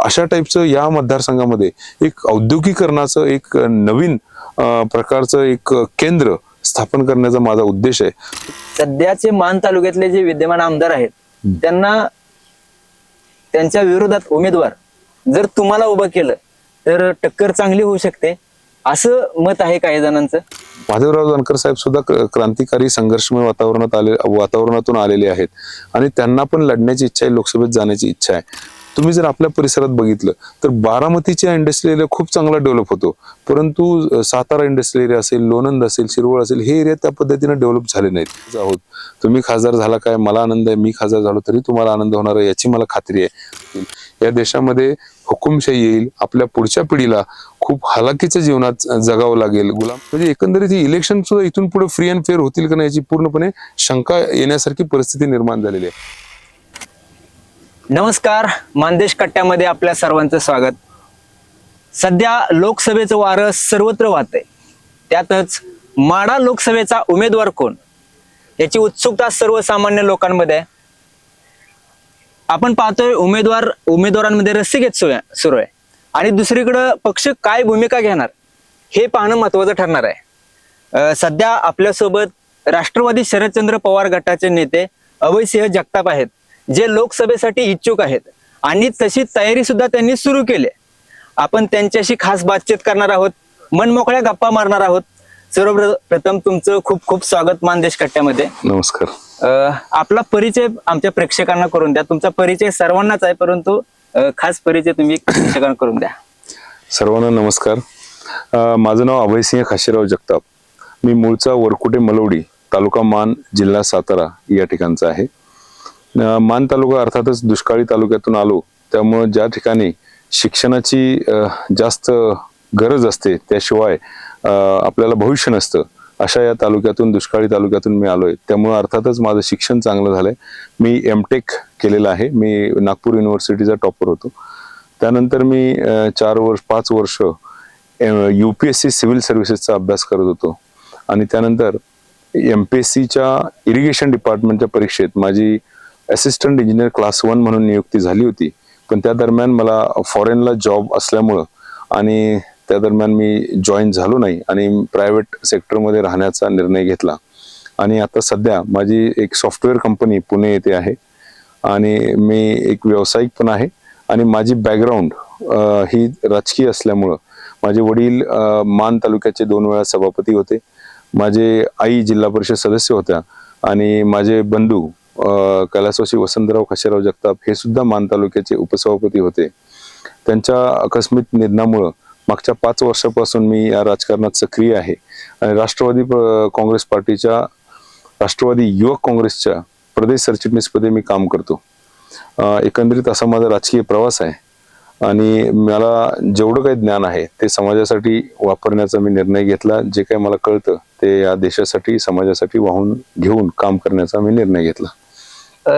अशा टाईपचं या मतदारसंघामध्ये एक औद्योगिकरणाचं एक नवीन प्रकारचं एक केंद्र स्थापन करण्याचा माझा उद्देश आहे. सध्याचे मान तालुक्यातले जे विद्यमान आमदार आहेत त्यांना त्यांच्या विरोधात उमेदवार जर तुम्हाला उभं केलं तर टक्कर चांगली होऊ शकते. असं मत आहे काही जणांचं? माधवराव जानकर साहेब सुद्धा क्रांतिकारी संघर्षमय वातावरणात आले वातावरणातून आलेले आहेत. आणि त्यांना पण लढण्याची इच्छा आहे लोकसभेत जाण्याची इच्छा आहे. तुम्ही जर आपल्या परिसरात बघितलं तर बारामतीच्या इंडस्ट्रियल एरिया खूप चांगला डेव्हलप होतो. परंतु सातारा इंडस्ट्रियल एरिया असेल लोणंद असेल शिरवळ असेल हे एरिया त्या पद्धतीने डेव्हलप झाले नाहीत. आहोत. तुम्ही खासदार झाला काय मला आनंद आहे मी खासदार झालो तरी तुम्हाला आनंद होणार आहे याची मला खात्री आहे. या देशामध्ये हुकुमशाही येईल आपल्या पुढच्या पिढीला खूप हालाकीच्या जीवनात जगावं लागेल. गुलाम म्हणजे एकंदरीत ही इलेक्शन सुद्धा इथून पुढे फ्री अँड फेअर होतील का नाही याची पूर्णपणे शंका येण्यासारखी परिस्थिती निर्माण झालेली आहे. नमस्कार मानदेश कट्ट्यामध्ये आपल्या सर्वांचं स्वागत. सध्या लोकसभेचं वारं सर्वत्र वाहतंय. त्यातच माडा लोकसभेचा उमेदवार कोण? याची उत्सुकता सर्वसामान्य लोकांमध्ये आहे. आपण पाहतोय उमेदवार उमेदवारांमध्ये रस्सीगीत सुरू सुरू आहे. आणि दुसरीकडं पक्ष काय भूमिका घेणार हे पाहणं महत्वाचं ठरणार आहे. सध्या आपल्यासोबत राष्ट्रवादी शरदचंद्र पवार गटाचे नेते अभयसिंह जगताप आहेत. जे लोकसभेसाठी इच्छुक आहेत. आणि तशी तयारी सुद्धा त्यांनी सुरू केली. आहे. आपण त्यांच्याशी खास बातचीत करणार आहोत. मनमोकळ्या गप्पा मारणार आहोत. सर्वप्रथम तुमचं खूप खूप स्वागत मानदेश कट्ट्यामध्ये. नमस्कार. आपला परिचय आमच्या प्रेक्षकांना करून द्या. तुमचा परिचय सर्वांनाच आहे परंतु खास परिचय तुम्ही प्रेक्षकांना करून द्या. सर्वांना नमस्कार. माझं नाव अभयसिंह खाशीराव जगताप. मी मूळचा वरकुटे मलवडी तालुका मान जिल्हा सातारा या ठिकाणचा आहे. मान तालुका अर्थातच दुष्काळी तालुक्यातून आलो. त्यामुळं ज्या ठिकाणी शिक्षणाची जास्त गरज असते त्याशिवाय आपल्याला भविष्य नसतं अशा या तालुक्यातून दुष्काळी तालुक्यातून मी आलोय. त्यामुळे अर्थातच माझं शिक्षण चांगलं झालंय. मी एम टेक केलेलं आहे. मी नागपूर युनिव्हर्सिटीचा टॉपर होतो. त्यानंतर मी चार वर्ष पाच वर्ष U P S C civil सर्व्हिसेसचा अभ्यास करत होतो. आणि त्यानंतर एम पी एस सीच्या इरिगेशन डिपार्टमेंटच्या परीक्षेत माझी असिस्टंट इंजिनियर क्लास वन म्हणून नियुक्ती झाली होती. पण त्या दरम्यान मला फॉरेनला जॉब असल्यामुळं आणि त्या दरम्यान मी जॉईन झालो नाही आणि प्रायव्हेट सेक्टरमध्ये राहण्याचा निर्णय घेतला. आणि आता सध्या माझी एक सॉफ्टवेअर कंपनी पुणे येथे आहे. आणि मी एक व्यावसायिक पण आहे. आणि माझी बॅकग्राऊंड ही राजकीय असल्यामुळं माझे वडील मान तालुक्याचे दोन वेळा सभापती होते. माझे आई जिल्हा परिषद सदस्य होत्या. आणि माझे बंधू अ, कैलासवासी वसंतराव खशेराव जगताप हे सुद्धा मान तालुक्याचे उपसभापती होते. त्यांच्या आकस्मिक निधनामुळं मागच्या पाच वर्षापासून मी या राजकारणात सक्रिय आहे. आणि राष्ट्रवादी प- काँग्रेस पार्टीच्या राष्ट्रवादी युवक काँग्रेसच्या प्रदेश सरचिटणीसपदी मी काम करतो. एकंदरीत असा माझा राजकीय प्रवास आहे. आणि मला जेवढं काही ज्ञान आहे ते समाजासाठी वापरण्याचा मी निर्णय घेतला. जे काही मला कळतं ते या देशासाठी समाजासाठी वाहून घेऊन काम करण्याचा मी निर्णय घेतला.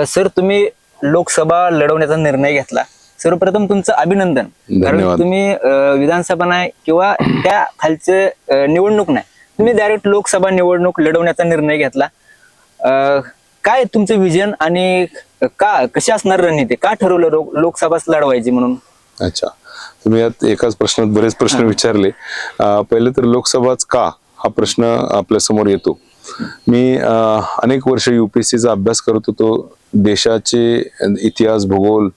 सर तुम्ही लोकसभा लढवण्याचा निर्णय घेतला. सर्वप्रथम तुमचं अभिनंदन. कारण. तुम्ही विधानसभा नाही किंवा त्या खालचे निवडणूक नाही. तुम्ही डायरेक्ट लोकसभा निवडणूक लढवण्याचा निर्णय घेतला. काय तुमचं विजन आणि का कशी असणार रणनीती? का ठरवलं लोकसभाच लढवायची म्हणून? अच्छा. तुम्ही यात एकाच प्रश्नात बरेच प्रश्न विचारले. पहिले तर लोकसभाच का? हा प्रश्न आपल्यासमोर येतो. मी अनेक वर्ष युपीएससीचा अभ्यास करत होतो. देशाचे इतिहास भूगोल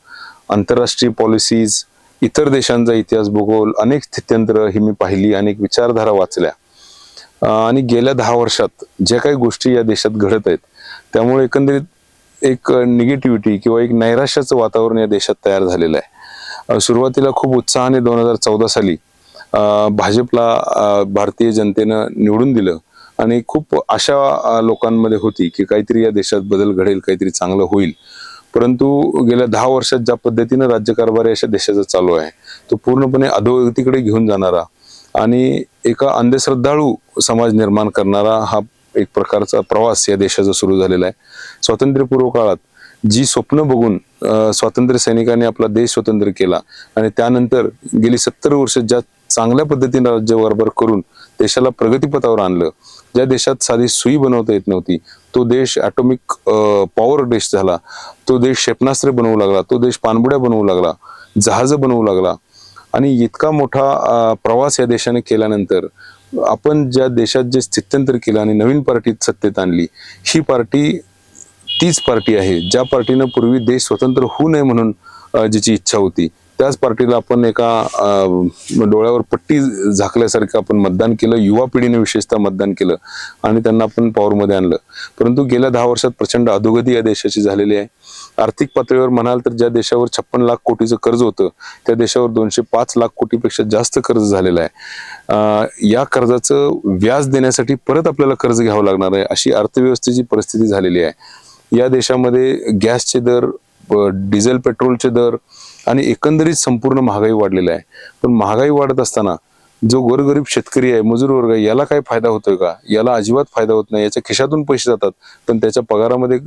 आंतरराष्ट्रीय पॉलिसीज इतर देशांचा इतिहास भूगोल अनेक स्थित्यंत्र ही मी पाहिली अनेक विचारधारा वाचल्या. आणि गेल्या दहा वर्षात ज्या काही गोष्टी या देशात घडत आहेत त्यामुळे एकंदरीत एक निगेटिव्हिटी किंवा एक नैराश्याचं वातावरण या देशात तयार झालेलं आहे. सुरुवातीला खूप उत्साहाने दोन हजार चौदा साली भाजपला भारतीय जनतेनं निवडून दिलं. आणि खूप आशा लोकांमध्ये होती की काहीतरी या देशात बदल घडेल काहीतरी चांगलं होईल. परंतु गेल्या दहा वर्षात ज्या पद्धतीनं राज्यकारभार अशा देशाचा चालू आहे तो पूर्णपणे अधोगतीकडे घेऊन जाणारा आणि एका अंधश्रद्धाळू समाज निर्माण करणारा हा एक प्रकारचा प्रवास या देशाचा सुरू झालेला आहे. स्वातंत्र्यपूर्व काळात जी स्वप्न बघून स्वातंत्र्य सैनिकांनी आपला देश स्वतंत्र केला आणि त्यानंतर गेली सत्तर वर्ष ज्या चांगल्या पद्धतीने राज्यकारभार करून देशाला प्रगतीपथावर आणलं ज्या देशात साधी सुई बनवता येत नव्हती तो देश ॲटॉमिक पॉवर देश झाला. तो देश क्षेपणास्त्रे बनवू लागला तो देश पाणबुड्या बनवू लागला जहाजं बनवू लागला. आणि इतका मोठा प्रवास या देशाने केल्यानंतर आपण ज्या देशात जे स्थित्यंतर केलं आणि नवीन पार्टीत सत्तेत आणली ही पार्टी तीच पार्टी आहे ज्या पार्टीनं पूर्वी देश स्वतंत्र होऊ नये म्हणून ज्याची इच्छा होती. त्याच पार्टीला आपण एका डोळ्यावर पट्टी झाकल्यासारखं आपण मतदान केलं युवा पिढीने विशेषतः मतदान केलं आणि त्यांना आपण पॉवरमध्ये आणलं. परंतु गेल्या दहा वर्षात प्रचंड अधोगती या देशाची झालेली आहे. आर्थिक पातळीवर म्हणाल तर ज्या देशावर छप्पन लाख कोटीचं कर्ज होतं त्या देशावर दोनशे पाच लाख कोटीपेक्षा जास्त कर्ज झालेलं आहे. या कर्जाचं व्याज देण्यासाठी परत आपल्याला कर्ज घ्यावं लागणार आहे अशी अर्थव्यवस्थेची परिस्थिती झालेली आहे. या देशामध्ये गॅसचे दर डिझेल पेट्रोलचे दर आणि एकंदरीत संपूर्ण महागाई वाढलेली आहे. पण महागाई वाढत असताना जो गोरगरीब शेतकरी आहे मजूर वर्ग आहे याला काय फायदा होतोय का? याला अजिबात फायदा होत नाही. याच्या खिशातून पैसे जातात. पण त्याच्या पगारामध्ये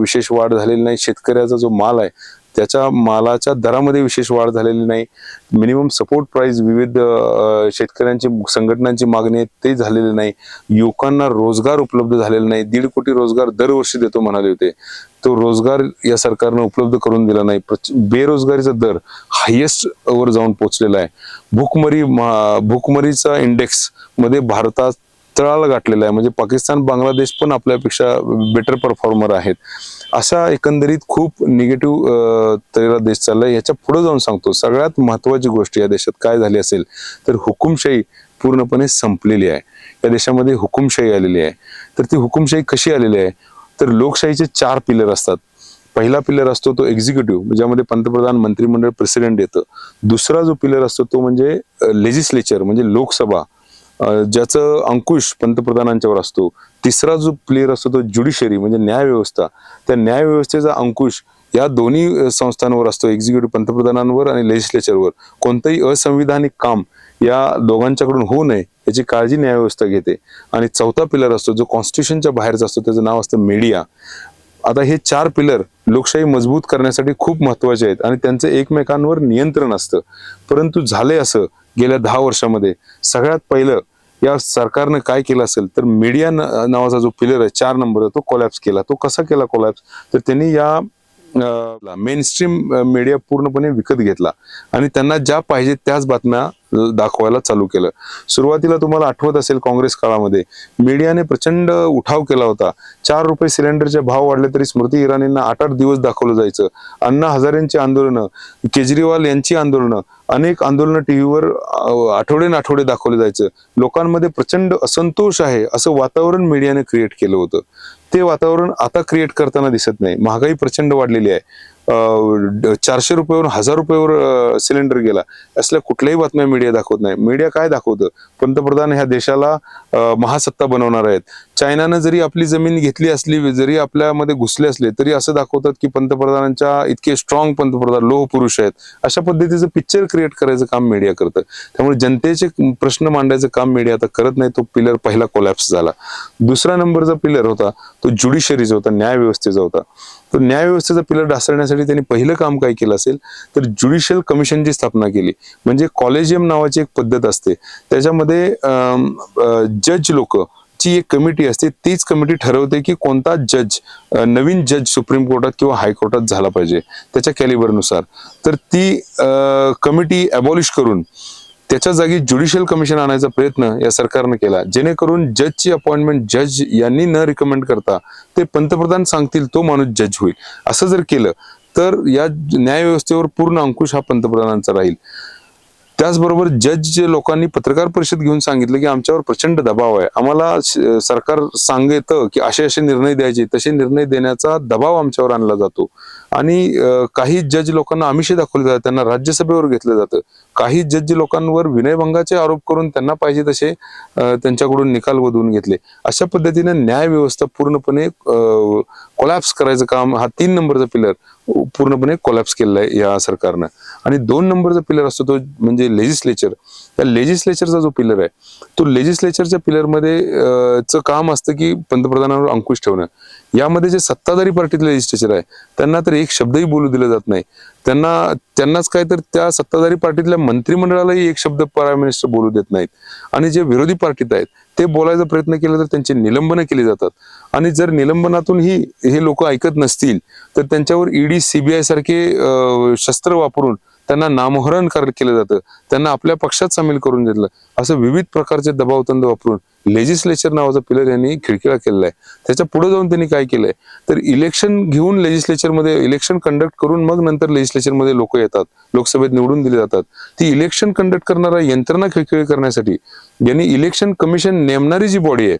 विशेष वाढ झालेली नाही. शेतकऱ्याचा जो माल आहे त्याच्या मालाच्या दरामध्ये विशेष वाढ झालेली नाही. मिनिमम सपोर्ट प्राइस विविध शेतकऱ्यांची संघटनांची मागणी आहे ते झालेले नाही. युवकांना रोजगार उपलब्ध झालेला नाही. दीड कोटी रोजगार दरवर्षी देतो म्हणाले होते. तो रोजगार या सरकारनं उपलब्ध करून दिला नाही. प्रच- बेरोजगारीचा दर हायेस्ट वर जाऊन पोहोचलेला आहे. भूकमरी मा- भूकमरीचा इंडेक्समध्ये भारतात तळाला गाठलेला आहे. म्हणजे पाकिस्तान बांगलादेश पण आपल्यापेक्षा बेटर परफॉर्मर आहेत. अशा एकंदरीत खूप निगेटिव्ह तऱ्हेला देश चाललाय. याच्यापुढे जाऊन सांगतो. सगळ्यात महत्वाची गोष्ट या देशात काय झाली असेल तर हुकुमशाही पूर्णपणे संपलेली आहे. या देशामध्ये हुकुमशाही आलेली आहे. तर ती हुकुमशाही कशी आलेली आहे? तर लोकशाहीचे चार पिलर असतात. पहिला पिलर असतो तो एक्झिक्युटिव्ह ज्यामध्ये पंतप्रधान मंत्रिमंडळ प्रेसिडेंट येतं. दुसरा जो पिलर असतो तो म्हणजे लेजिस्लेचर म्हणजे लोकसभा. ज्याचं अंकुश पंतप्रधानांच्यावर असतो. तिसरा जो प्लेअर असतो तो ज्युडिशरी म्हणजे न्यायव्यवस्था. त्या न्यायव्यवस्थेचा अंकुश या दोन्ही संस्थांवर असतो एक्झिक्युटिव्ह पंतप्रधानांवर आणि लेजिस्लेचरवर कोणतंही असंविधानिक काम या दोघांच्याकडून होऊ नये याची काळजी न्यायव्यवस्था घेते. आणि चौथा पिलर असतो जो कॉन्स्टिट्युशनच्या बाहेरचा असतो त्याचं नाव असतं मीडिया आता हे चार पिलर लोकशाही मजबूत करण्यासाठी खूप महत्त्वाचे आहेत आणि त्यांचं एकमेकांवर नियंत्रण असतं. परंतु झाले असं गेल्या दहा वर्षामध्ये सगळ्यात पहिलं या सरकारनं काय केलं असेल तर मीडिया नावाचा जो पिलर आहे चार नंबर तो कोलॅप्स केला. तो कसा केला कोलॅप्स तर त्यांनी या मेन स्ट्रीम मीडिया पूर्णपणे विकत घेतला. आणि त्यांना ज्या पाहिजे त्याच बातम्या दाखवायला चालू केलं. सुरुवातीला तुम्हाला आठवत असेल काँग्रेस काळामध्ये मीडियाने प्रचंड उठाव केला होता. चार रुपये सिलेंडरचे भाव वाढले तरी स्मृती इराणींना आठ आठ दिवस दाखवलं जायचं. अण्णा हजारेंची आंदोलनं केजरीवाल यांची आंदोलनं अनेक आंदोलनं टीव्हीवर आठवडे आठवडे दाखवले जायचं. लोकांमध्ये प्रचंड असंतोष आहे असं वातावरण मीडियाने क्रिएट केलं होतं. ते वातावरण आता क्रिएट करताना दिसत नाही. महागाई प्रचंड वाढलेली आहे. चारशे रुपयावरून हजार रुपयावर सिलेंडर गेला. असल्या कुठल्याही बातम्या मीडिया दाखवत नाही. मीडिया काय दाखवतं? पंतप्रधान ह्या देशाला महासत्ता बनवणार आहेत. चायनानं जरी आपली जमीन घेतली असली जरी आपल्यामध्ये घुसले असले तरी असं दाखवतात की पंतप्रधानांच्या इतके स्ट्रॉंग पंतप्रधान लोह पुरुष आहेत. अशा पद्धतीचं पिक्चर क्रिएट करायचं काम मीडिया करतं. त्यामुळे जनतेचे प्रश्न मांडायचं काम मीडिया आता करत नाही. तो पिलर पहिला कोलॅप्स झाला. दुसरा नंबरचा पिलर होता तो ज्युडिशरीचा होता न्यायव्यवस्थेचा होता. तर न्यायव्यवस्थेचा पिलर ढासळण्यासाठी त्यांनी पहिलं काम काय केलं असेल तर ज्युडिशियल कमिशनची स्थापना केली म्हणजे कॉलेजियम नावाची एक पद्धत असते. त्याच्यामध्ये जज लोक ची एक कमिटी असते तीच कमिटी ठरवते की कोणता जज नवीन जज सुप्रीम कोर्टात किंवा हायकोर्टात झाला पाहिजे त्याच्या कॅलिबरनुसार तर ती कमिटी अबॉलिश करून त्याच्या जागी ज्युडिशियल कमिशन आणायचा प्रयत्न या सरकारनं केला. जेणेकरून जजची अपॉइंटमेंट जज यांनी न रिकमेंड करता ते पंतप्रधान सांगतील तो माणूस जज होईल. असं जर केलं तर या न्यायव्यवस्थेवर पूर्ण अंकुश हा पंतप्रधानांचा राहील. त्याचबरोबर जज जे लोकांनी पत्रकार परिषद घेऊन सांगितलं की आमच्यावर प्रचंड दबाव आहे. आम्हाला सरकार सांगतं की असे असे निर्णय द्यायचे तसे निर्णय देण्याचा दबाव आमच्यावर आणला जातो. आणि काही जज लोकांना आमिषे दाखवले जातात. त्यांना राज्यसभेवर घेतलं जातं. काही जज लोकांवर विनयभंगाचे आरोप करून त्यांना पाहिजे तसे त्यांच्याकडून निकाल वधवून घेतले. अशा पद्धतीने न्याय व्यवस्था पूर्णपणे कोलॅप्स करायचं काम हा तीन नंबरचा पिलर पूर्णपणे कोलॅप्स केलेला आहे या सरकारनं. आणि दोन नंबरचा पिलर असतो तो म्हणजे लेजिस्लेचर त्या लेजिस्लेचरचा जो पिलर आहे तो लेजिस्लेचरच्या पिलरमध्ये च चं काम असतं की पंतप्रधानांवर अंकुश ठेवणं. यामध्ये जे सत्ताधारी पार्टीतले रजिस्ट्रेशन आहे त्यांना तर एक शब्दही बोलू दिला जात नाही. त्यांना त्यांनाच काय तर त्या सत्ताधारी पार्टीतल्या मंत्रिमंडळालाही एक शब्द प्राईम मिनिस्टर बोलू देत नाहीत. आणि जे विरोधी पार्टीत आहेत ते बोलायचा प्रयत्न केला तर त्यांची निलंबनं केली जातात. आणि जर निलंबनातून ही हे लोक ऐकत नसतील तर त्यांच्यावर ईडी सीबीआय सारखे शस्त्र वापरून त्यांना नामोहरण कर- केलं जातं. त्यांना आपल्या पक्षात सामील करून घेतलं. असं विविध प्रकारचे दबावतंद वापरून लेजिस्लेचर नावाचा पिलर यांनी खिडकीला केलेला आहे. त्याच्या पुढे जाऊन त्यांनी काय केलंय? तर इलेक्शन घेऊन लेजिस्लेचरमध्ये इलेक्शन कंडक्ट करून मग नंतर लेजिस्लेचरमध्ये लोक येतात. लोकसभेत निवडून दिले जातात. ती इलेक्शन कंडक्ट करणारा यंत्रणा खिळखिळी करण्यासाठी यांनी इलेक्शन कमिशन नेमणारी जी बॉडी आहे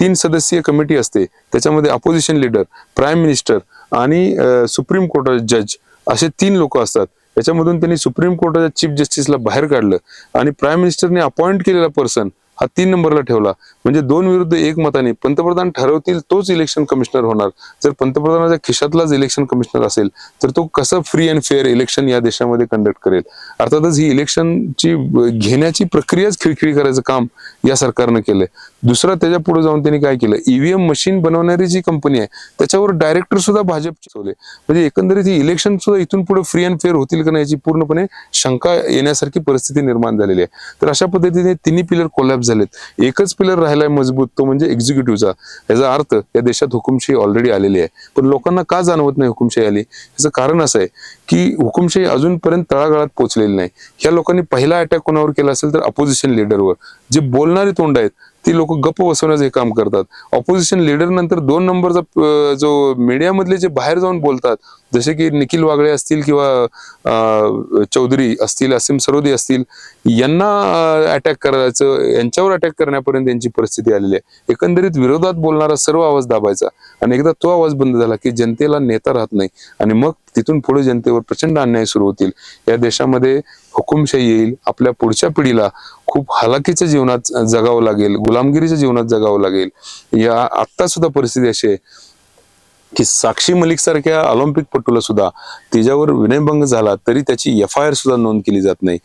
तीन सदस्यीय कमिटी असते. त्याच्यामध्ये अपोजिशन लीडर प्राईम मिनिस्टर आणि सुप्रीम कोर्ट जज असे तीन लोक असतात. याच्यामधून त्यांनी सुप्रीम कोर्टाच्या चीफ जस्टिसला बाहेर काढलं आणि प्राईम मिनिस्टरने अपॉइंट केलेला पर्सन हा तीन नंबरला ठेवला. म्हणजे दोन विरुद्ध एक मताने पंतप्रधान ठरवतील तोच इलेक्शन कमिशनर होणार. जर पंतप्रधानाच्या खिशातलाच इलेक्शन कमिशनर असेल तर तो कसं फ्री अँड फेअर इलेक्शन या देशामध्ये कंडक्ट करेल? अर्थातच ही इलेक्शनची घेण्याची प्रक्रियाच खिळखिळी करायचं काम या सरकारनं केलंय. दुसरं त्याच्या पुढे जाऊन त्यांनी काय केलं? ईव्हीएम मशीन बनवणारी जी कंपनी आहे त्याच्यावर डायरेक्टर सुद्धा भाजपचे ठेवले म्हणजे एकंदरीत ही इलेक्शन सुद्धा इथून पुढे फ्री अँड फेअर होतील का नाही याची पूर्णपणे शंका येण्यासारखी परिस्थिती निर्माण झालेली आहे. तर अशा पद्धतीने तिन्ही पिलर कोलॅप्स झालेत. एकच पिलर राहिलाय मजबूत तो म्हणजे एक्झिक्युटिव्हचा याचा अर्थ या देशात हुकुमशाही ऑलरेडी आलेली आहे. पण लोकांना का जाणवत नाही हुकुमशाही आली? याचं कारण असं आहे की हुकुमशाही अजूनपर्यंत तळागाळात पोहोचलेली नाही. ह्या लोकांनी पहिला अटॅक कोणावर केला असेल तर अपोजिशन लीडरवर जे बोलणारे तोंड आहेत ती लोक गप्प बसवण्याचं हे काम करतात. ऑपोजिशन लीडर नंतर दोन नंबरचा जो मीडियामधले जे बाहेर जाऊन बोलतात जसे की निखिल वागळे असतील किंवा चौधरी असतील असीम सरोदी असतील यांना अटॅक करायचं यांच्यावर अटॅक करण्यापर्यंत यांची परिस्थिती आलेली आहे. एकंदरीत विरोधात बोलणारा सर्व आवाज दाबायचा. आणि एकदा तो आवाज बंद झाला की जनतेला नेता राहत नाही. आणि मग तिथून पुढे जनतेवर प्रचंड अन्याय सुरू होतील. या देशामध्ये हुकुमशाही येईल. आपल्या पुढच्या पिढीला खूप हलाखीच्या जीवनात जगावं लागेल. गुलामगिरीच्या जीवनात जगावं लागेल. या आत्ता सुद्धा परिस्थिती अशी आहे. की साक्षी मलिक सारख्या ऑलिम्पिक पटूला सुद्धा तिच्यावर विनयभंग झाला तरी त्याची एफ आय आर सुद्धा नोंद केली जात नाही.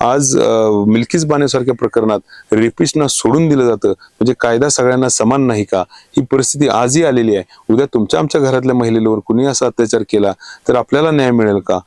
आज मिल्कीज मिल्कीस बानेसारख्या प्रकरणात रेपिस्टना सोडून दिलं जातं. म्हणजे कायदा सगळ्यांना समान नाही का? ही परिस्थिती आजही आलेली आहे. उद्या तुमच्या आमच्या घरातल्या महिलेवर कुणी असा अत्याचार केला तर आपल्याला न्याय मिळेल का?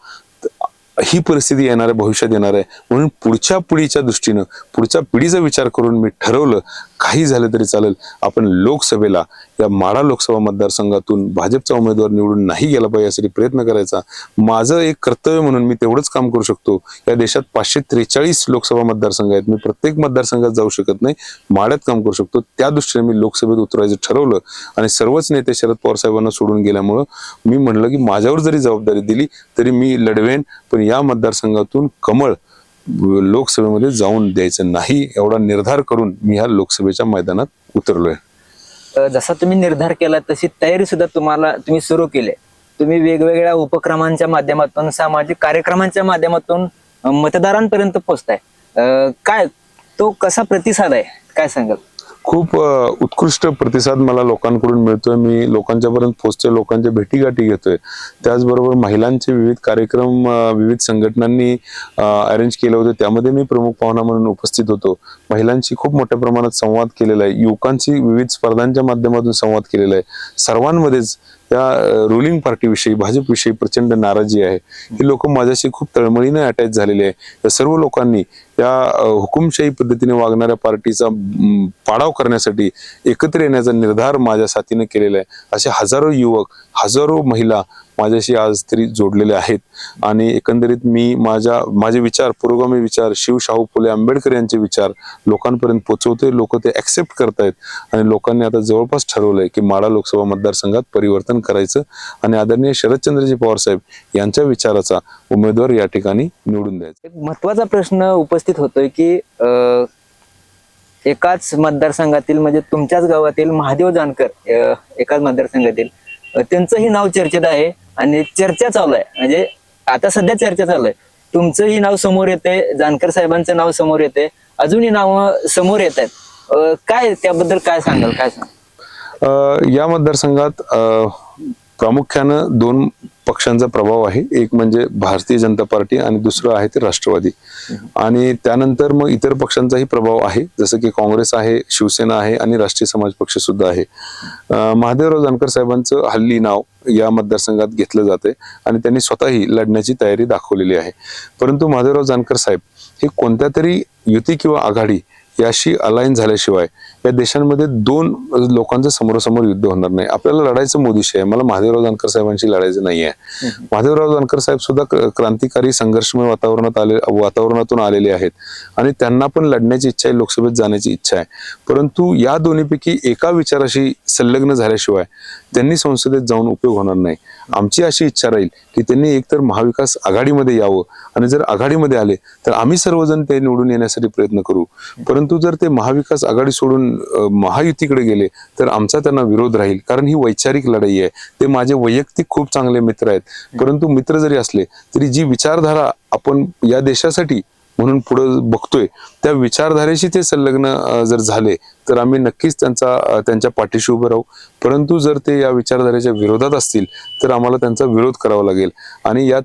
ही परिस्थिती येणार आहे भविष्यात येणार आहे. म्हणून पुढच्या पिढीच्या दृष्टीनं पुढच्या पिढीचा विचार करून मी ठरवलं काही झालं तरी चालेल. आपण लोकसभेला या माढा लोकसभा मतदारसंघातून भाजपचा उमेदवार निवडून नाही गेला पाहिजे यासाठी प्रयत्न करायचा. माझं एक कर्तव्य म्हणून मी तेवढंच काम करू शकतो. या देशात पाचशे त्रेचाळीस लोकसभा मतदारसंघ आहेत. मी प्रत्येक मतदारसंघात जाऊ शकत नाही. माढ्यात काम करू शकतो. त्या दृष्टीने मी लोकसभेत उतरायचं ठरवलं आणि सर्वच नेते शरद पवार साहेबांना सोडून गेल्यामुळं मी म्हणलं की माझ्यावर जरी जबाबदारी दिली तरी मी लढवेन पण या मतदारसंघातून कमळ लोकसभेमध्ये जाऊन द्यायचं नाही एवढा निर्धार करून मी ह्या लोकसभेच्या मैदानात उतरलोय. जसा तुम्ही निर्धार केला तशी तयारी सुद्धा तुम्हाला तुम्ही सुरू केली. तुम्ही वेगवेगळ्या उपक्रमांच्या माध्यमातून सामाजिक कार्यक्रमांच्या माध्यमातून मतदारांपर्यंत पोहोचताय. काय तो कसा प्रतिसाद आहे? काय सांगाल? खूप उत्कृष्ट प्रतिसाद मला लोकांकडून मिळतोय. मी लोकांच्यापर्यंत पोहोचतोय लोकांच्या भेटीगाठी घेतोय. त्याचबरोबर महिलांचे विविध कार्यक्रम विविध संघटनांनी अरेंज केले होते. त्यामध्ये मी प्रमुख पाहुणा म्हणून उपस्थित होतो. महिलांशी खूप मोठ्या प्रमाणात संवाद केलेला आहे. युवकांशी विविध स्पर्धांच्या माध्यमातून संवाद केलेला आहे. सर्वांमध्येच त्या रुलिंग पार्टीविषयी भाजपविषयी प्रचंड नाराजी आहे. ही लोक माझ्याशी खूप तळमळीने अटॅच झालेले आहे या सर्व लोकांनी या हुकुमशाही पद्धतीने वागणाऱ्या पार्टीचा पाडाव करण्यासाठी एकत्र येण्याचा निर्धार माझ्या साथीने केलेला आहे. असे हजारो युवक हजारो महिला माझ्याशी आज तरी जोडलेले आहेत. आणि एकंदरीत मी माझ्या माझे विचार पुरोगामी विचार शिव शाहू फुले आंबेडकर यांचे विचार लोकांपर्यंत पोहोचवतोय लोक ते ऍक्सेप्ट करतायत. आणि लोकांनी आता जवळपास ठरवलंय की माडा लोकसभा मतदारसंघात परिवर्तन करायचं. आणि आदरणीय शरदचंद्रजी पवार साहेब यांच्या विचाराचा उमेदवार या ठिकाणी निवडून द्यायचा. एक महत्त्वाचा प्रश्न उपस्थित होतोय की एकाच मतदारसंघातील म्हणजे तुमच्याच गावातील महादेव जानकर एकाच मतदारसंघातील त्यांचंही नाव चर्चेत आहे. आणि चर्चा चालू आहे. म्हणजे आता सध्या चर्चा चालू आहे. तुमचंही नाव समोर येते जानकर साहेबांचं नाव समोर येते अजूनही नाव समोर येत आहेत. काय त्याबद्दल काय सांगाल काय सांग या मतदारसंघात प्रामुख्यानं दोन पक्षांचा प्रभाव आहे. एक म्हणजे भारतीय जनता पार्टी आणि दुसरं आहे ते राष्ट्रवादी. आणि त्यानंतर मग इतर पक्षांचाही प्रभाव आहे. जसं की काँग्रेस आहे शिवसेना आहे आणि राष्ट्रीय समाज पक्ष सुद्धा आहे. महादेवराव जानकर साहेबांचं हल्ली नाव या मतदारसंघात घेतलं जाते आणि त्यांनी स्वतःही लढण्याची तयारी दाखवलेली आहे. परंतु महादेवराव जानकर साहेब हे कोणत्या तरी युती किंवा आघाडी याशी अलाईन झाल्याशिवाय या देशांमध्ये दोन लोकांचं समोरासमोर युद्ध होणार नाही. आपल्याला लढायचं मोदीशी आहे. मला महादेवराव जानकर साहेबांशी लढायचं नाही आहे महादेवराव जानकर साहेब सुद्धा क्रांतिकारी संघर्षमय वातावरणात आले वातावरणातून आलेले आहेत. आणि त्यांना पण लढण्याची इच्छा आहे लोकसभेत जाण्याची इच्छा आहे. परंतु या दोन्हीपैकी एका विचाराशी संलग्न झाल्याशिवाय त्यांनी संसदेत जाऊन उपयोग होणार नाही. आमची अशी इच्छा राहील की त्यांनी एकतर महाविकास आघाडीमध्ये यावं आणि जर आघाडीमध्ये आले तर आम्ही सर्वजण ते निवडून येण्यासाठी प्रयत्न करू. परंतु जर ते महाविकास आघाडी सोडून महायुतीकडे गेले तर आमचा त्यांना विरोध राहील. कारण ही वैचारिक लढाई आहे. ते माझे वैयक्तिक खूप चांगले मित्र आहेत. परंतु मित्र जरी असले तरी जी विचारधारा आपण या देशासाठी म्हणून पुढे बघतोय. त्या विचारधारेशी ते संलग्न जर झाले तर आम्ही नक्कीच त्यांचा त्यांच्या पाठीशी उभं राहू. परंतु जर ते या विचारधारेच्या विरोधात असतील तर आम्हाला त्यांचा विरोध करावा लागेल. आणि यात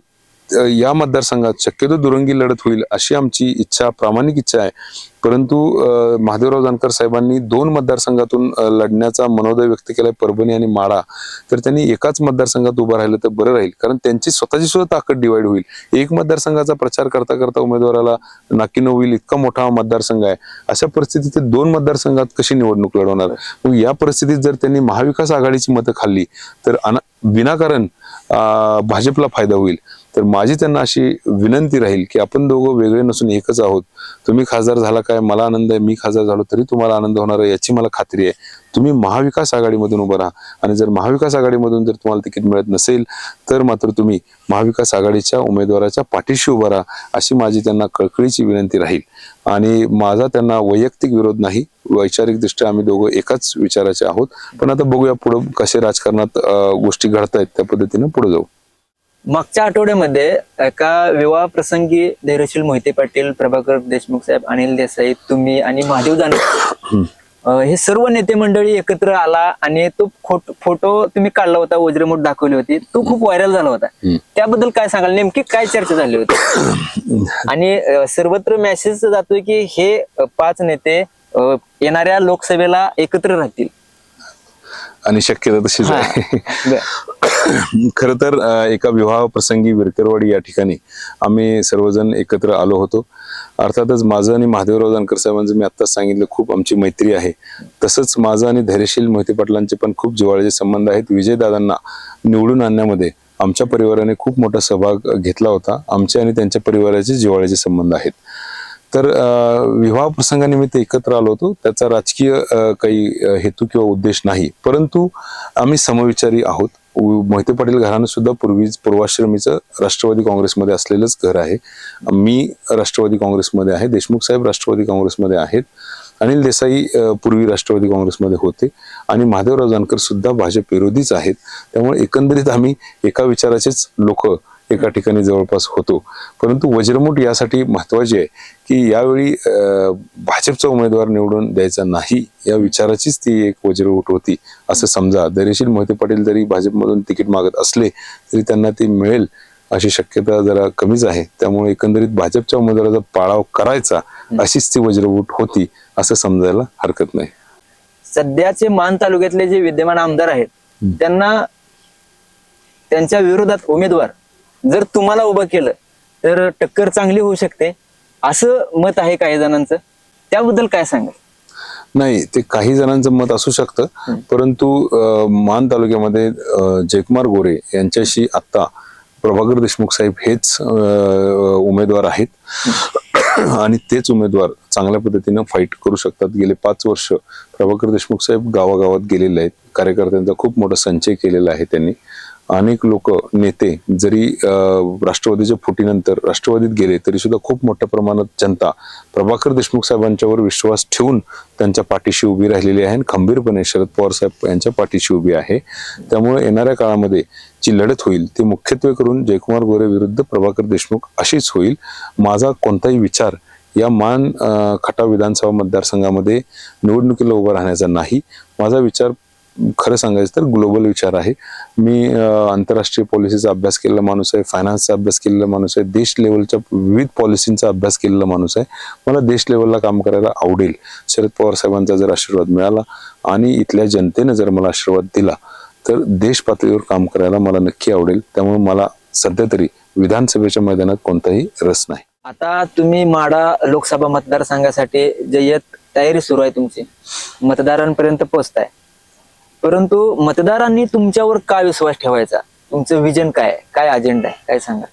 या मतदारसंघात शक्यतो दुरंगी लढत होईल अशी आमची इच्छा प्रामाणिक इच्छा आहे. परंतु महादेवराव जानकर साहेबांनी दोन मतदारसंघातून लढण्याचा मनोदय व्यक्त केलाय परभणी आणि माडा तर त्यांनी एकाच मतदारसंघात उभं राहिलं तर बरं राहील. कारण त्यांची स्वतःची सुद्धा ताकद डिवाइड होईल. एक मतदारसंघाचा प्रचार करता करता उमेदवाराला नाकीनं होईल इतका मोठा मतदारसंघ आहे. अशा परिस्थितीत ते दोन मतदारसंघात कशी निवडणूक लढवणार? मग या परिस्थितीत जर त्यांनी महाविकास आघाडीची मतं खाल्ली तर अना- विनाकारण भाजपला फायदा होईल. तर माझी त्यांना अशी विनंती राहील की आपण दोघं वेगळे नसून एकच आहोत. तुम्ही खासदार झाला काय? मला आनंद आहे मी खासदार झालो तरी तुम्हाला आनंद होणार आहे याची मला खात्री आहे. तुम्ही महाविकास आघाडीमधून उभं राहा. आणि जर महाविकास आघाडीमधून जर तुम्हाला तिकीट मिळत नसेल तर मात्र तुम्ही महाविकास आघाडीच्या उमेदवाराच्या पाठीशी उभं राहा अशी माझी त्यांना कळकळीची विनंती राहील. आणि माझा त्यांना वैयक्तिक विरोध नाही वैचारिकदृष्ट्या आम्ही दोघं एकाच विचाराचे आहोत. पण आता बघूया पुढं कसे राजकारणात गोष्टी गोष्टी घडतायत त्या पद्धतीनं पुढे जाऊ. मागच्या आठवड्यामध्ये एका विवाह प्रसंगी धैर्यशील मोहिते पाटील प्रभाकर देशमुख साहेब अनिल देसाई तुम्ही आणि महादेव जानकर अं, हे सर्व नेते मंडळी एकत्र आला आणि तो फोटो तुम्ही काढला होता वज्रमूठ दाखवली होती. तो खूप व्हायरल झाला होता. त्याबद्दल काय सांगाल? नेमकी काय चर्चा झाली होती? आणि सर्वत्र मेसेज जातोय की हे पाच नेते येणाऱ्या लोकसभेला एकत्र राहतील. आणि शक्यता तशीच आहे. खर तर एका विवाह प्रसंगी विरकरवाडी या ठिकाणी आम्ही सर्वजण एकत्र आलो होतो. अर्थातच माझं आणि महादेवराव जानकर साहेबांचं मी आत्ताच सांगितलं खूप आमची मैत्री आहे. तसंच माझं आणि धैर्यशील मोहिते पाटलांचे पण खूप जिव्हाळ्याचे संबंध आहेत. विजयदादांना निवडून आणण्यामध्ये आमच्या परिवाराने खूप मोठा सहभाग घेतला होता. आमचे आणि त्यांच्या परिवाराचे जिव्हाळ्याचे संबंध आहेत. तर विवाह प्रसंगानिमित्त एकत्र आलो होतो. त्याचा राजकीय काही हेतू किंवा उद्देश नाही. परंतु आम्ही समविचारी आहोत. मोहिते पाटील घराणं सुद्धा पूर्वीच पूर्वाश्रमीचं राष्ट्रवादी काँग्रेसमध्ये असलेलंच घर आहे. मी राष्ट्रवादी काँग्रेसमध्ये आहे. देशमुख साहेब राष्ट्रवादी काँग्रेसमध्ये आहेत. अनिल देसाई पूर्वी राष्ट्रवादी काँग्रेसमध्ये होते. आणि महादेवराव जानकर सुद्धा भाजप विरोधीच आहेत. त्यामुळे एकंदरीत आम्ही एका विचाराचेच लोक एका ठिकाणी जवळपास होतो. परंतु वज्रमुठ यासाठी महत्वाची आहे की यावेळी भाजपचा उमेदवार निवडून द्यायचा नाही या विचाराचीच ती एक वज्रमुठ होती असं समजा. धैर्यशील मोहिते पाटील जरी भाजपमधून तिकीट मागत असले तरी त्यांना ती मिळेल अशी शक्यता जरा कमीच आहे. त्यामुळे एकंदरीत भाजपच्या उमेदवाराचा पाळाव करायचा अशीच ती वज्रमुठ होती असं समजायला हरकत नाही. सध्याचे मान तालुक्यातले जे विद्यमान आमदार आहेत त्यांना त्यांच्या विरोधात उमेदवार जर तुम्हाला उभं केलं तर टक्कर चांगली होऊ शकते. असं मत आहे काही जणांचं. त्याबद्दल काय सांगाल? नाही ते काही जणांचं मत असू शकतं. परंतु मान तालुक्यामध्ये जयकुमार गोरे यांच्याशी आता प्रभाकर देशमुख साहेब हेच उमेदवार आहेत. आणि तेच उमेदवार चांगल्या पद्धतीनं फाईट करू शकतात. गेले पाच वर्ष प्रभाकर देशमुख साहेब गावागावात गेलेले आहेत. कार्यकर्त्यांचा खूप मोठा संचय केलेला आहे त्यांनी. अनेक लोक नेते जरी राष्ट्रवादीच्या फुटीनंतर राष्ट्रवादीत गेले तरी सुद्धा खूप मोठ्या प्रमाणात जनता प्रभाकर देशमुख साहेबांच्यावर विश्वास ठेवून त्यांच्या पाठीशी उभी राहिलेली आहे आणि खंबीरपणे शरद पवार साहेब यांच्या पाठीशी उभी आहे. त्यामुळे येणाऱ्या काळामध्ये जी लढत होईल ती मुख्यत्वे करून जयकुमार गोरे विरुद्ध प्रभाकर देशमुख अशीच होईल. माझा कोणताही विचार या मान खटा विधानसभा मतदारसंघामध्ये निवडणुकीला उभा राहण्याचा नाही. माझा विचार खरं सांगायचं तर ग्लोबल विचार आहे. मी आंतरराष्ट्रीय पॉलिसीचा अभ्यास केलेला माणूस आहे फायनान्सचा अभ्यास केलेला माणूस आहे देश लेवलच्या विविध पॉलिसींचा अभ्यास केलेला माणूस आहे. मला देश लेवलला काम करायला आवडेल. शरद पवार साहेबांचा जर आशीर्वाद मिळाला आणि इथल्या जनतेनं जर मला आशीर्वाद दिला तर देश पातळीवर काम करायला मला नक्की आवडेल. त्यामुळे मला सध्या तरी विधानसभेच्या मैदानात कोणताही रस नाही. आता तुम्ही माडा लोकसभा मतदारसंघासाठी जय्यत तयारी सुरू आहे तुमची मतदारांपर्यंत पोहोचताय. परंतु मतदारांनी तुमच्यावर काय विश्वास ठेवायचा? तुमचं विजन काय? काय अजेंडा आहे? काय सांगा?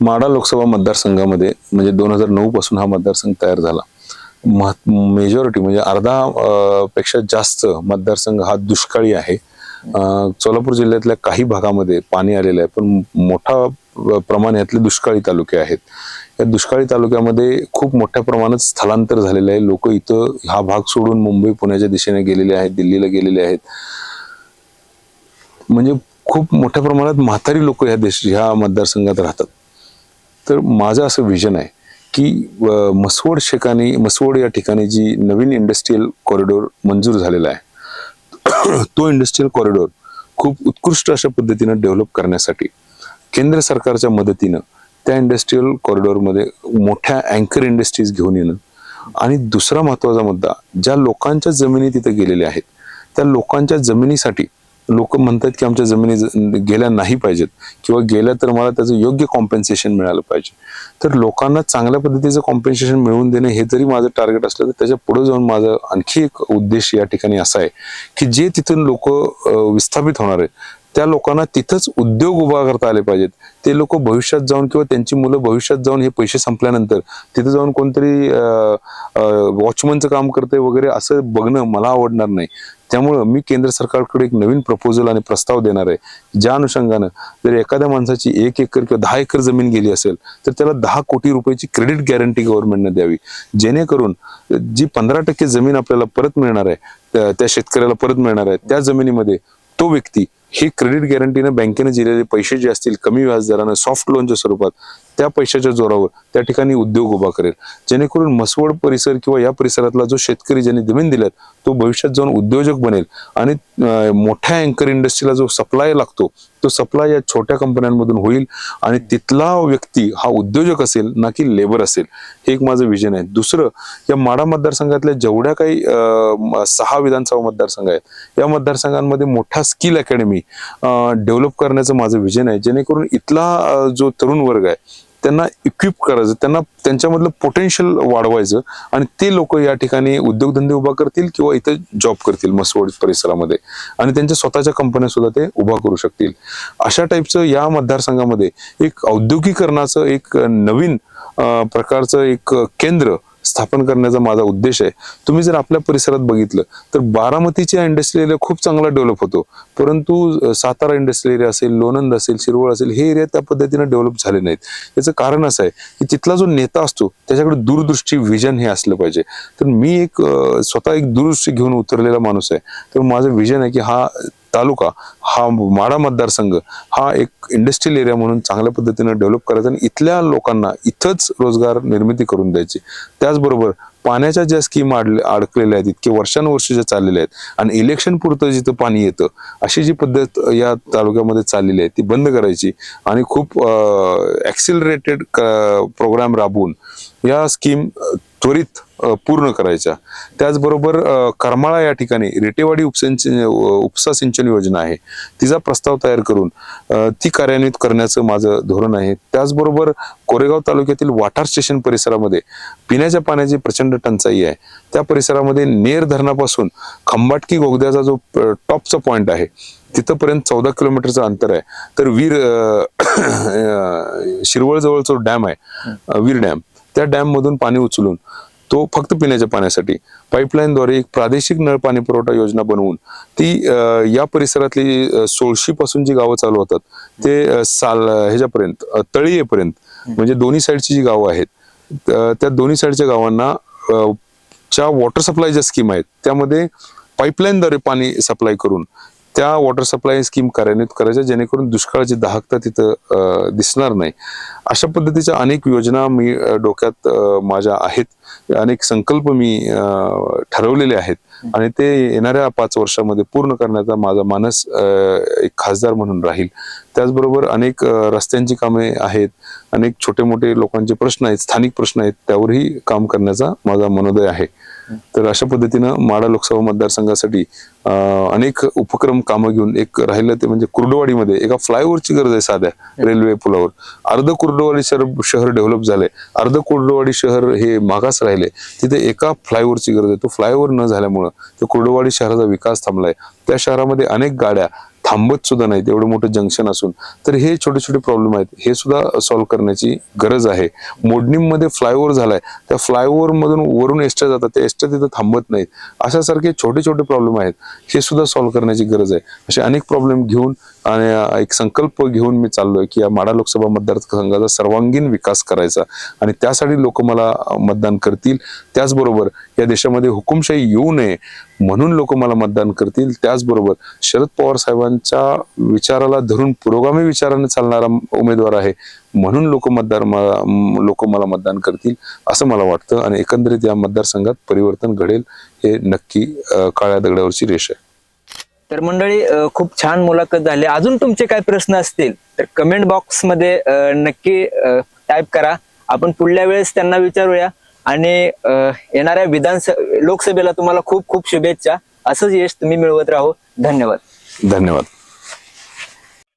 माडा लोकसभा मतदारसंघामध्ये म्हणजे दोन हजार नऊ पासून हा मतदारसंघ तयार झाला. मेजॉरिटी म्हणजे अर्धा पेक्षा जास्त मतदारसंघ हा दुष्काळी आहे. सोलापूर जिल्ह्यातल्या काही भागामध्ये पाणी आलेलं आहे पण मोठा प्रमाण यातले दुष्काळी तालुके आहेत. या दुष्काळी तालुक्यामध्ये खूप मोठ्या प्रमाणात स्थलांतर झालेलं आहे. लोक इथं हा भाग सोडून मुंबई पुण्याच्या दिशेने गेलेले आहेत दिल्लीला गेलेले आहेत. म्हणजे खूप मोठ्या प्रमाणात म्हातारी लोक ह्या देश ह्या मतदारसंघात राहतात. तर माझं असं व्हिजन आहे की मसवड शेकानी मसवड या ठिकाणी जी नवीन इंडस्ट्रीयल कॉरिडॉर मंजूर झालेला आहे तो इंडस्ट्रीयल कॉरिडॉर खूप उत्कृष्ट अशा पद्धतीनं डेव्हलप करण्यासाठी केंद्र सरकारच्या मदतीनं त्या इंडस्ट्रीयल कॉरिडॉरमध्ये मोठ्या अँकर इंडस्ट्रीज घेऊन येणं. आणि दुसरा महत्त्वाचा मुद्दा ज्या लोकांच्या जमिनी तिथे गेलेल्या आहेत त्या लोकांच्या जमिनीसाठी लोक म्हणतात की आमच्या जमिनी ज- गेल्या नाही पाहिजेत किंवा गेल्या तर मला त्याचं योग्य कॉम्पेन्सेशन मिळालं पाहिजे. तर लोकांना चांगल्या पद्धतीचं कॉम्पेन्सेशन मिळवून देणे हे जरी माझं टार्गेट असलं तर त्याच्या पुढे जाऊन माझा आणखी एक उद्देश या ठिकाणी असा आहे की जे तिथून लोक विस्थापित होणार आहेत त्या लोकांना तिथंच उद्योग उभा करता आले पाहिजेत. ते लोक भविष्यात जाऊन किंवा त्यांची मुलं भविष्यात जाऊन हे पैसे संपल्यानंतर तिथे जाऊन कोणतरी वॉचमनचं काम करते वगैरे असं बघणं मला आवडणार नाही. त्यामुळं मी केंद्र सरकारकडे एक नवीन प्रपोजल आणि प्रस्ताव देणार आहे. ज्या अनुषंगानं जर एखाद्या माणसाची एक एकर किंवा दहा एकर जमीन गेली असेल तर त्याला दहा कोटी रुपयाची क्रेडिट गॅरंटी गव्हर्नमेंटने द्यावी. जेणेकरून जी पंधरा टक्के जमीन आपल्याला परत मिळणार आहे त्या- त्या शेतकऱ्याला परत मिळणार आहे त्या जमिनीमध्ये तो व्यक्ती हे क्रेडिट गॅरंटीनं बँकेने दिलेले पैसे जे असतील कमी व्याजदरानं सॉफ्ट लोनच्या स्वरूपात त्या पैशाच्या जोरावर त्या ठिकाणी उद्योग उभा करेल. जेणेकरून मसवड परिसर किंवा या परिसरातला जो शेतकरी ज्यांनी जमीन दिल्यात तो भविष्यात जाऊन उद्योजक बनेल. आणि मोठ्या अँकर इंडस्ट्रीला जो सप्लाय लागतो तो सप्लाय या छोट्या कंपन्यांमधून होईल आणि तिथला व्यक्ती हा उद्योजक असेल ना की लेबर असेल. हे एक माझं विजन आहे. दुसरं या माडा मतदारसंघातल्या जेवढ्या काही सहा विधानसभा मतदारसंघ आहेत या मतदारसंघांमध्ये मोठा स्किल अकॅडमी डेव्हलप करण्याचं माझं विजन आहे. जेणेकरून इथला जो तरुण वर्ग आहे त्यांना इक्विप करायचं त्यांना त्यांच्यामधलं पोटेन्शियल वाढवायचं आणि ते लोक या ठिकाणी उद्योगधंदे उभा करतील किंवा इथं जॉब करतील मसवड परिसरामध्ये. आणि त्यांच्या स्वतःच्या कंपन्या सुद्धा ते उभा करू शकतील. अशा टाईपचं या मतदारसंघामध्ये एक औद्योगिकरणाचं एक नवीन प्रकारचं एक केंद्र स्थापन करण्याचा माझा उद्देश आहे. तुम्ही जर आपल्या परिसरात बघितलं तर बारामतीच्या इंडस्ट्रियल एरिया खूप चांगला डेव्हलप होतो. परंतु सातारा इंडस्ट्रियल एरिया असेल लोणंद असेल शिरवळ असेल हे एरिया त्या पद्धतीने डेव्हलप झाले नाहीत. याचं कारण असं आहे की तिथला जो नेता असतो त्याच्याकडे दूरदृष्टी विजन हे असलं पाहिजे. तर मी एक स्वतः एक दूरदृष्टी घेऊन उतरलेला माणूस आहे. तर माझं विजन आहे की हा तालुका हा माडा मतदारसंघ हा एक इंडस्ट्रियल एरिया म्हणून चांगल्या पद्धतीने डेव्हलप करायचा आणि इथल्या लोकांना इथंच रोजगार निर्मिती करून द्यायची. त्याचबरोबर पाण्याच्या ज्या स्कीम अडकलेल्या आहेत इतके वर्षानुवर्ष ज्या चाललेल्या आहेत आणि इलेक्शन पुरतं जिथं पाणी येतं अशी जी पद्धत या तालुक्यामध्ये चाललेली आहे ती बंद करायची आणि खूप ॲक्सिलरेटेड प्रोग्राम राबवून या स्कीम त्वरित पूर्ण करायच्या. त्याचबरोबर करमाळा या ठिकाणी रेटेवाडी उपसिंचन उपसा सिंचन योजना आहे. तिचा प्रस्ताव तयार करून ती कार्यान्वित करण्याचं माझं धोरण आहे. त्याचबरोबर कोरेगाव तालुक्यातील वाटार स्टेशन परिसरामध्ये पिण्याच्या पाण्याची प्रचंड टंचाई आहे. त्या परिसरामध्ये नेर धरणापासून खंबाटकी गोगद्याचा जो प- टॉपचा पॉईंट आहे तिथंपर्यंत चौदा किलोमीटरचं अंतर आहे. तर वीर शिरवळजवळचा डॅम आहे वीर डॅम. त्या डॅममधून पाणी उचलून तो फक्त पिण्याच्या पाण्यासाठी. पाईपलाईनद्वारे एक प्रादेशिक नळ पाणी पुरवठा योजना बनवून ती या परिसरातली सोळशी पासून जी गावं चालू होतात ते साल ह्याच्यापर्यंत तळीयेपर्यंत म्हणजे दोन्ही साईडची जी गावं आहेत त्या दोन्ही साईडच्या गावांना च्या वॉटर सप्लाय ज्या स्कीम आहेत त्यामध्ये पाईपलाईनद्वारे पाणी सप्लाय करून त्या वॉटर सप्लाय स्कीम कार्यान्वित करायच्या जेणेकरून दुष्काळाची दाहकता तिथं दिसणार नाही. अशा पद्धतीच्या अनेक योजना मी डोक्यात माझ्या आहेत. अनेक संकल्प मी ठरवलेले आहेत. आणि ते येणाऱ्या पाच वर्षामध्ये पूर्ण करण्याचा माझा मानस एक खासदार म्हणून राहील. त्याचबरोबर अनेक रस्त्यांची कामे आहेत अनेक छोटे मोठे लोकांचे प्रश्न आहेत स्थानिक प्रश्न आहेत त्यावरही काम करण्याचा माझा मनोदय आहे. तर अशा पद्धतीनं माडा लोकसभा मतदारसंघासाठी अनेक उपक्रम कामं घेऊन एक राहिलं ते म्हणजे कुर्डवाडीमध्ये एका फ्लायओव्हरची गरज आहे साध्या रेल्वे पुलावर. अर्ध कुर्डवाडी शहर शहर डेव्हलप झालंय. अर्ध कुर्डवाडी शहर हे मागास राहिले. तिथे एका फ्लायओव्हरची गरज आहे. तो फ्लायओव्हर न झाल्यामुळं तर कुर्डुवाडी शहराचा विकास थांबलाय. त्या शहरामध्ये अनेक गाड्या थांबत सुद्धा नाहीत एवढं मोठं जंक्शन असून. तर हे छोटे छोटे प्रॉब्लेम आहेत. हे सुद्धा सॉल्व्ह करण्याची गरज आहे. मोडणीमध्ये फ्लायओव्हर झालाय. त्या फ्लायओव्हर मधून वरून एसट्या जातात. त्या एसट्या तिथं थांबत नाहीत. अशासारखे छोटे छोटे प्रॉब्लेम आहेत. हे सुद्धा सॉल्व्ह करण्याची गरज आहे. असे अनेक प्रॉब्लेम घेऊन आणि एक संकल्प घेऊन मी चाललोय की या माडा लोकसभा मतदारसंघाचा सर्वांगीण विकास करायचा आणि त्यासाठी लोक मला मतदान करतील. त्याचबरोबर या देशामध्ये हुकुमशाही येऊ नये म्हणून लोक मला मतदान करतील. त्याचबरोबर शरद पवार साहेबांच्या विचाराला धरून पुरोगामी विचाराने चालणारा उमेदवार आहे म्हणून लोक मतदार लोक मला मतदान करतील असं मला वाटतं आणि एकंदरीत या मतदारसंघात परिवर्तन घडेल हे नक्की काळ्या दगडावरची रेष आहे. तर मंडळी खूप छान मुलाखत झाली. अजून तुमचे काय प्रश्न असतील तर कमेंट बॉक्समध्ये नक्की टाईप करा. आपण पुढल्या वेळेस त्यांना विचारूया. आणि येणाऱ्या विधानस लोकसभेला तुम्हाला खूप खूप शुभेच्छा. असंच यश तुम्ही मिळवत राहो. धन्यवाद. धन्यवाद.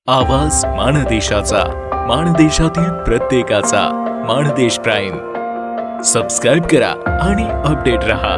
आवाज माणदेशाचा माणदेशातील प्रत्येकाचा माणदेश प्राईम. सबस्क्राईब करा आणि अपडेट रहा.